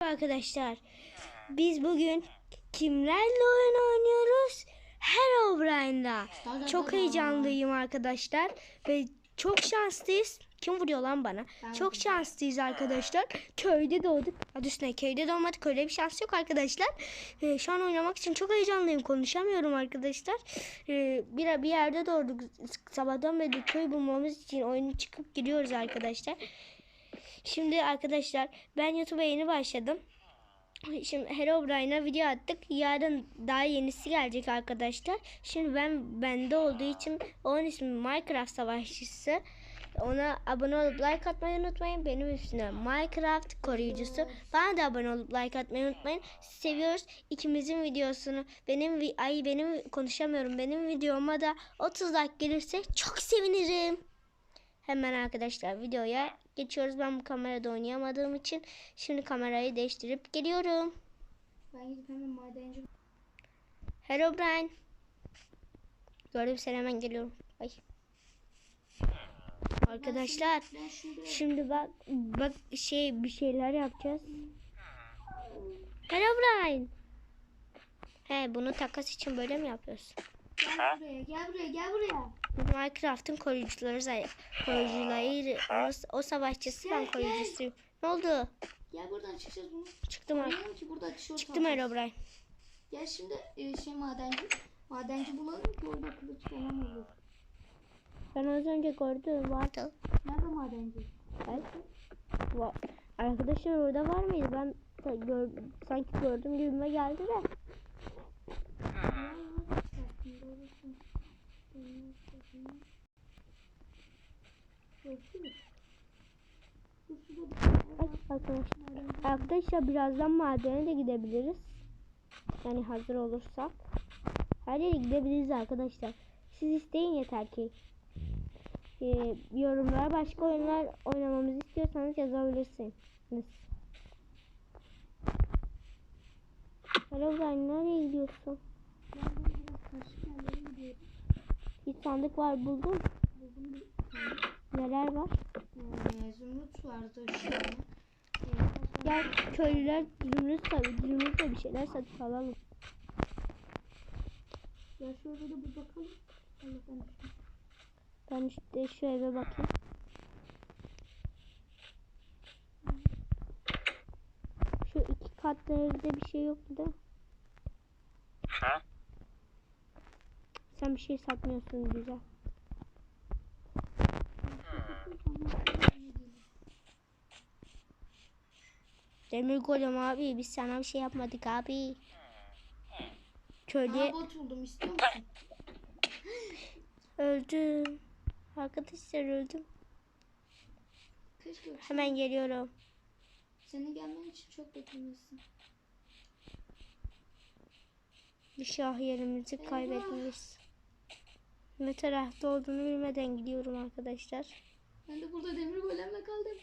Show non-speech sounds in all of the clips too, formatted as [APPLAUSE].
Arkadaşlar biz bugün kimlerle oyun oynuyoruz? Herobrine'la. Da da Çok heyecanlıyım arkadaşlar ve çok şanslıyız. Kim vuruyor lan bana? Ben Çok şanslıyız arkadaşlar. Köyde doğduk. Adı üstüne köyde doğmadık. Öyle bir şans yok arkadaşlar. Ee, şu an oynamak için çok heyecanlıyım. Konuşamıyorum arkadaşlar. Ee, bir, bir yerde doğduk. Sabahtan beri köy bulmamız için oyunu çıkıp giriyoruz arkadaşlar. Şimdi arkadaşlar ben YouTube'a yeni başladım. Şimdi Herobrine'a video attık. Yarın daha yenisi gelecek arkadaşlar. Şimdi ben bende olduğu için onun ismi Minecraft Savaşçısı. Ona abone olup like atmayı unutmayın. Benim üstüne Minecraft koruyucusu. Bana da abone olup like atmayı unutmayın. Seviyoruz. İkimizin videosunu benim ay benim konuşamıyorum. Benim videoma da 30 like gelirse çok sevinirim. Hemen arkadaşlar videoya geçiyoruz. Ben bu kamerada oynayamadığım için şimdi kamerayı değiştirip geliyorum. Ben gidip hemen madenci. Herobrine. Gördüm seni hemen geliyorum. Ay. Arkadaşlar Ben şimdi şimdi bak bak şey bir şeyler yapacağız. Herobrine. He bunu takas için böyle mi yapıyorsun? Gel buraya gel buraya gel buraya. Minecraft'ın koruyucuları koruyucuları o, o savaşçısı ben Gel, gel. koruyucusuyum. Ne oldu? Gel buradan çıkacağız bunu. Çıktım tişört Çıktım alacağız. Herobrine. Gel şimdi e, şey madenci. Madenci bulalım ki orada kılıç falan olur. Ben az önce gördüm vardı. Nerede madenci? Ay. Va- Arkadaşlar orada var mıydı? Ben gör, sanki gördüm gibime geldi de. Ay, arkadaşlar. Arkadaşlar birazdan madene de gidebiliriz. Yani hazır olursak. Her yere gidebiliriz arkadaşlar. Siz isteyin yeter ki. Ee, yorumlara başka oyunlar oynamamızı istiyorsanız yazabilirsiniz. Hello ben nereye gidiyorsun? Ben böyle biraz karışık yerlere gidiyorum. Bir sandık var buldum. Buldum Neler var? tane zümrüt vardı an. Gel köylüler zümrüt tabii. Zümrütle bir şeyler satıp alalım. Ya şurada da bir bakalım. Ben işte şu eve bakayım. Şu iki katlı evde bir şey yok mu da? Sen bir şey satmıyorsun güzel. Demir golem abi biz sana bir şey yapmadık abi. Köylüye Aa bot buldum istiyor musun? öldüm. Arkadaşlar öldüm. Keşke Hemen geliyorum. senin gelmen için çok beklemişsin. Bir şah yerimizi kaybetmişiz. Ne tarafta olduğunu bilmeden gidiyorum arkadaşlar. Ben de burada demir golemle kaldım.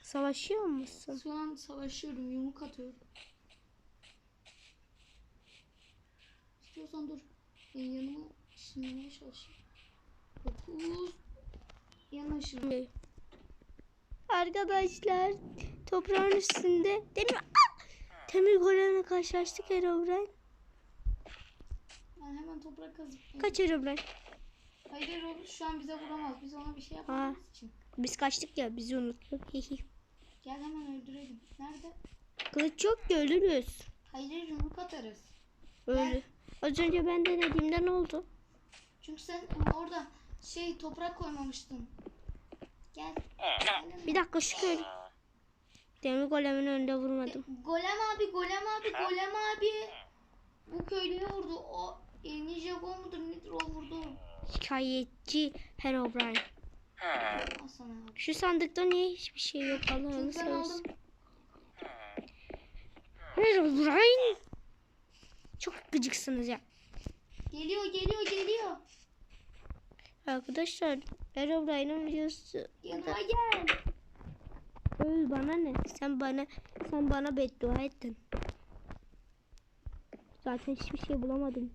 Savaşıyor musun? Şu an savaşıyorum, yumruk atıyorum. İstiyorsan dur. Ben yanıma ışınlamaya çalışayım. Dokuz. Yana ışınla. Arkadaşlar toprağın üstünde demir Ah! Demir golemle karşılaştık Herobrine. Ben hemen toprak kazıp. Kaç Herobrine? Hayır olur. Şu an bize vuramaz. Biz ona bir şey yapmadığımız için. Biz kaçtık ya bizi unuttuk. [LAUGHS] Gel hemen öldürelim. Nerede? Kılıç yok ki ölürüz. Hayır yumruk atarız. Öyle. Az önce ben denediğimde ne oldu? Çünkü sen orada şey toprak koymamıştın. Gel. Gel. Bir dakika şu köylü. Demir golemin önünde vurmadım. Golem abi, Golem abi, Golem abi. Bu köylüye vurdu. O e, Ninja Go mudur nedir o vurdu. Şikayetçi Herobrine. Şu sandıkta niye hiçbir şey yok Allah'ını seversen. Herobrine. Çok gıcıksınız ya. Geliyor, geliyor, geliyor. Arkadaşlar Herobrine'in videosu. Yanıma gel. Öl bana ne? Sen bana sen bana beddua ettin. Zaten hiçbir şey bulamadım.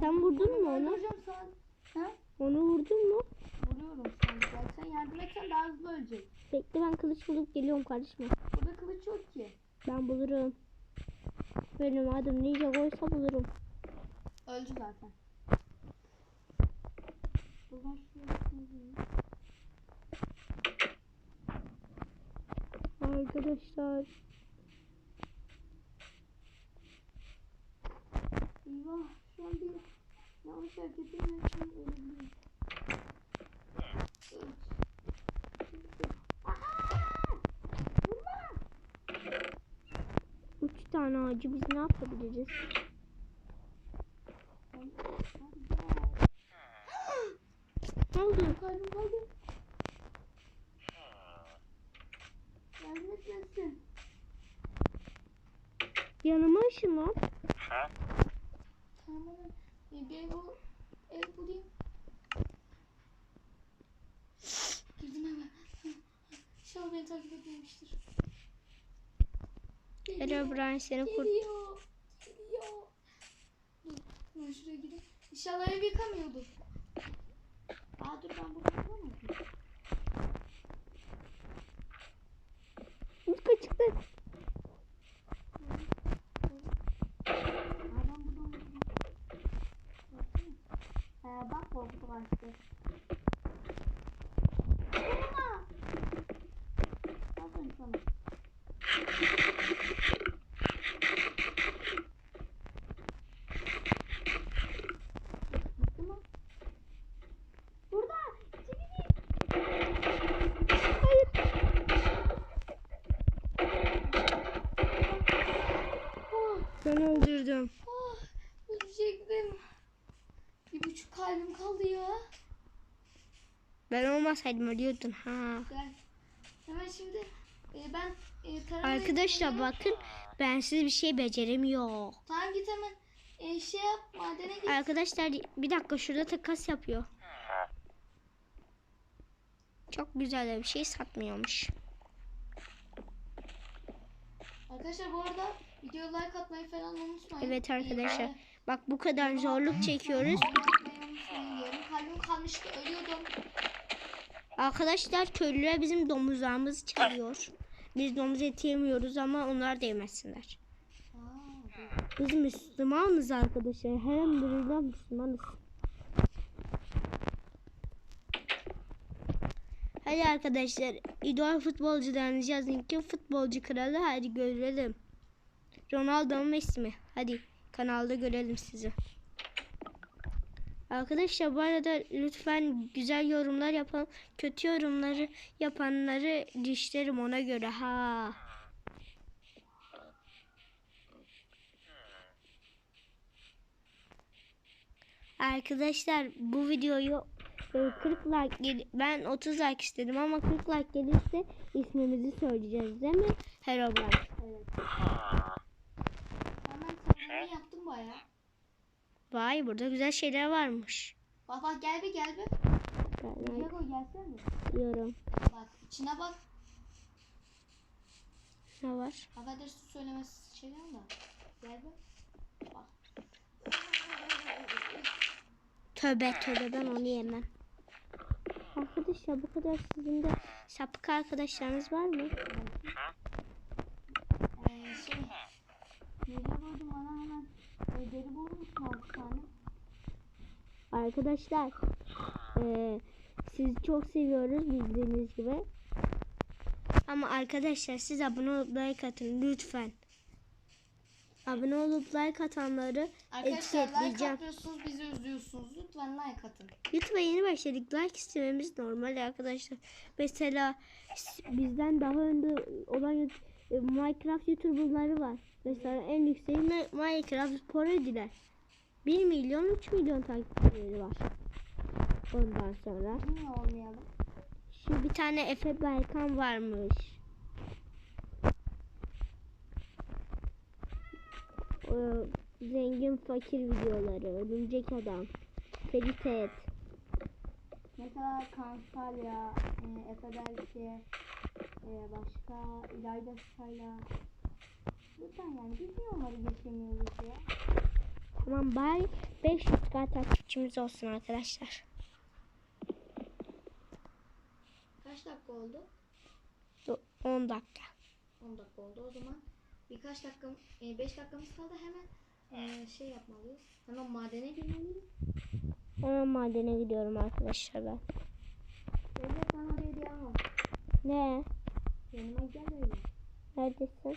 Sen vurdun mu onu? Öldüreceğim sana. Ha? Onu vurdun mu? Vuruyorum. Gel sen yardım etsen daha hızlı ölecek. Bekle ben kılıç bulup geliyorum karışma. Burada kılıç yok ki. Ben bulurum. Benim adım Ninja koysa bulurum. Öldü zaten. Buradan. Arkadaşlar. Eyvah bir yanlış hareket edersem ölebilirim. Üç. Tane ağacı biz ne yapabiliriz? Ne oldu? Yardım etmesin. Yanıma ışınlan. Tamam. E, bir bul- ev bulayım. Girdim hemen. İnşallah beni takip etmemiştir. Herobrine seni kurt. Geliyor. Geliyor. Dur. Ben şuraya gireyim. İnşallah ev yıkamıyordur. Aa dur ben burada yapamadım. Utku artık. Ben olmasaydım ölüyordun ha. Gel. Hemen şimdi e, ben e, tarama Arkadaşlar yapıyorum. bakın ben siz bir şey beceremiyor. Tamam git hemen e, şey yap madene git. Arkadaşlar bir dakika şurada takas yapıyor. Çok güzel de bir şey satmıyormuş. Arkadaşlar bu arada video like atmayı falan unutmayın. Evet arkadaşlar. E, Bak bu kadar zorluk çekiyoruz. [LAUGHS] Yarım kalbim kalmıştı ölüyordum. Arkadaşlar köylüler bizim domuzlarımızı çalıyor. Biz domuz eti yemiyoruz ama onlar da yemesinler. Biz Müslümanız arkadaşlar. Elhamdülillah Müslümanız. Hadi arkadaşlar idol futbolcularınızı yazın ki futbolcu kralı hadi görelim. Ronaldo Messi mi? Hadi kanalda görelim sizi. Arkadaşlar bu arada lütfen güzel yorumlar yapın. Kötü yorumları yapanları dişlerim ona göre ha. Arkadaşlar bu videoyu e, 40 like gel- ben 30 like istedim ama 40 like gelirse ismimizi söyleyeceğiz değil mi? Herobrine. evet. Hemen yaptım baya. Vay burada güzel şeyler varmış. Bak bak gel bir gel bir. Ben Diego gelsene. diyorum. Bak içine bak. Ne var? Affedersin söylemesi şeyden de. Gel bir. Bak. Tövbe tövbe ben onu yemem. Arkadaşlar bu kadar sizin de sapık arkadaşlarınız var mı? Ee, şey. Nereye koydum bana hemen. E, deri bulmuşsun altı tane. Arkadaşlar eee sizi çok seviyoruz bildiğiniz gibi. Ama arkadaşlar siz abone olup like atın lütfen. Abone olup like atanları Arkadaşlar like etiketleyeceğim. atmıyorsunuz bizi üzüyorsunuz. Lütfen like atın. YouTube'a yeni başladık. Like istememiz normal arkadaşlar. Mesela s- bizden daha önde olan yut- e, Minecraft YouTuber'ları var. Mesela en yükseği Mi- Minecraft parodiler. 1 milyon 3 milyon takipçileri var. Ondan sonra Niye olmayalım? şu bir tane Efe Berkan varmış. Ee, zengin fakir videoları, örümcek adam, Ferit Et. Mesela Kansalya, e, Efe Belki, e, başka İlayda Sayla. Lütfen yani biz niye onları geçemiyoruz ya? Tamam bari 500 kadar takipçimiz olsun arkadaşlar. Kaç dakika oldu? Do- 10 dakika. 10 dakika oldu. O zaman birkaç dakika, 5 dakikamız kaldı. Hemen e, şey yapmalıyız. Hemen madene girmeliyiz. Hemen madene gidiyorum arkadaşlar ben. Bir var. Ne? Yanıma gel öyle. Neredesin?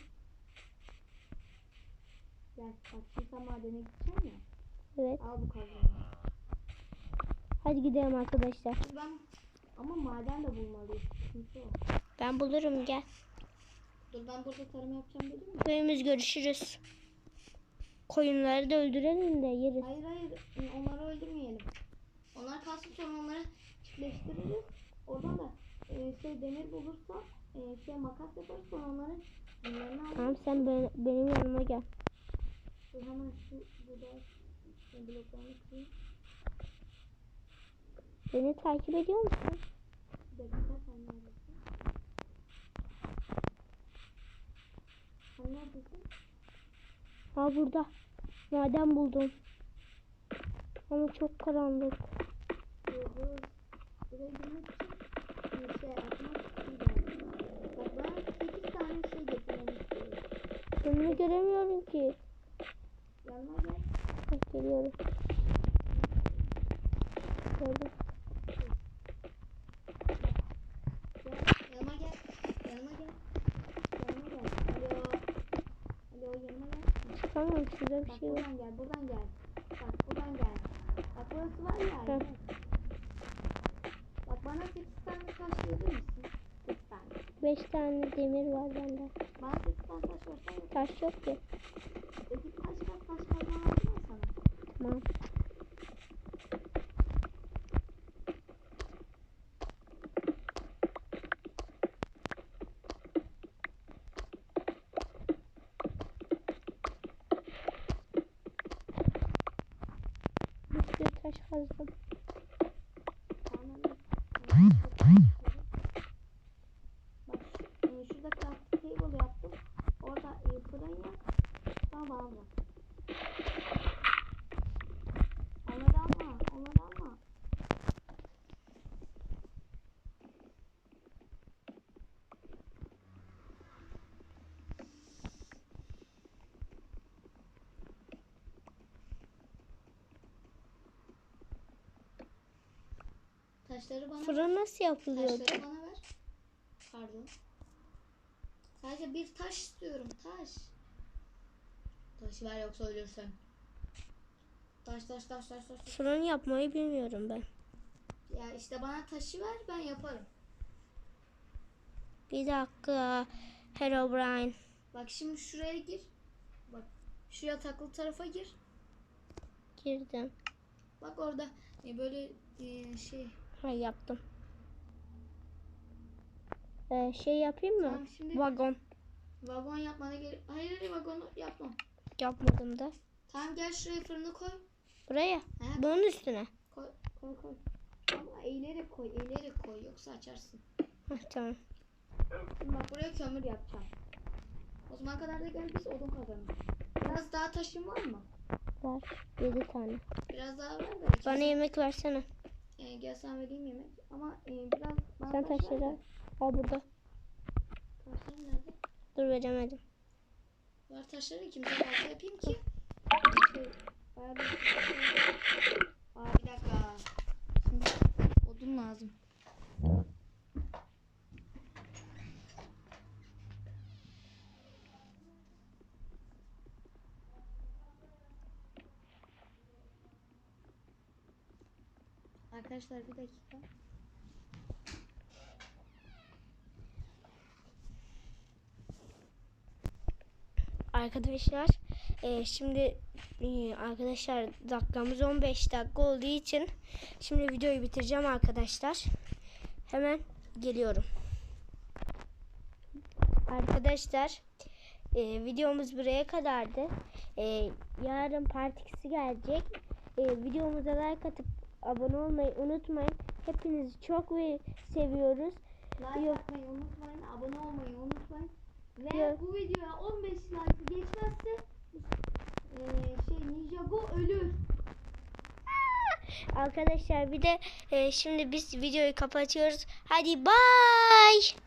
Gel. Bak şimdi madene gideceksin ya. Evet. Al bu kazanı. Hadi gidelim arkadaşlar. Ben ama maden de bulmalıyız. Sıkıntı o. Ben bulurum gel. Dur ben burada tarım yapacağım dedim mi? Köyümüz görüşürüz. Koyunları da öldürelim de yeriz. Hayır hayır. Onları öldürmeyelim. Onlar kalsın sonra onları çiftleştiririz. Oradan da e, şey demir bulursa e, şey makas yaparız sonra onları bunlarını alırız. Tamam sen be- benim yanıma gel. Dur hemen şu burada bloklarını kırayım. Beni takip ediyor musun? Bir dakika sen neredesin? Sen neredesin? Ha burada. Maden buldum. Ama çok karanlık. Buraya girmek için e, şey atmak Önümü göremiyorum ki. Yanıma gel. Bak geliyorum. Gördüm. Gel. Yanıma gel. Yanıma gel. Yanıma gel. Alo. Alo yanıma gel. Çıkamıyorum şurada bir Bak şey var. buradan gel. Buradan gel. Bak buradan gel. Bak burası var ya. Hı. gel. Bak bana 8 tane taş verir misin? 8 tane. 5 tane demir var bende. Bana 8 tane taş versen Taş yok ki. Peki taş kaç taş aldın mı sana? Tamam. Bir sürü taş kazdım. Tamam. Tamam. Bak şu- e, şurada crafting table yaptım. Orada e, fırın yap. Tamam bana bırak. Onları alma. Onları alma. Taşları bana Fırın nasıl yapılıyordu? Taşları bana ver. Pardon. Sadece bir taş istiyorum. Taş. Taş ver yoksa ölürsün. Taş taş taş taş taş. taş. Fırın yapmayı bilmiyorum ben. Ya işte bana taşı ver ben yaparım. Bir dakika. Herobrine. Bak şimdi şuraya gir. Bak şu yataklı tarafa gir. Girdim. Bak orada e, böyle e, şey. Ha yaptım. Ee, şey yapayım mı? Tamam şimdi Vagon. vagon yapmana gerek. Hayır hayır vagonu yapma. Yapmadım da. Tamam gel şuraya fırını koy. Buraya. He, Bunun üstüne. koy koy koy. Ama eğilerek koy, eğilerek koy yoksa açarsın. Heh, tamam. Şimdi bak buraya kömür yapacağım. O zaman kadar da gel biz odun kazanalım. Biraz daha taşın var mı? Var. 7 tane. Biraz daha ver de. Bana yemek versene. E, gel sen vereyim yemek. Ama e, biraz bana Sen taş ver taşları de. al. Burada. Taşlar nerede? Dur veremedim. Ver taşları kimse balta yapayım ki. Şey, bayağı bir... Aa bir dakika. Şimdi odun lazım. Arkadaşlar bir dakika. Arkadaşlar e, şimdi e, arkadaşlar dakikamız 15 dakika olduğu için şimdi videoyu bitireceğim arkadaşlar. Hemen geliyorum. Arkadaşlar e, videomuz buraya kadardı. E, yarın part 2'si gelecek. E, videomuza like atıp abone olmayı unutmayın. Hepinizi çok ve seviyoruz. Like Yok. atmayı unutmayın, abone olmayı unutmayın. Ve Yok. bu videoya 15 like geçmezse eee şey Ninjago ölür. Arkadaşlar bir de e, şimdi biz videoyu kapatıyoruz. Hadi bye.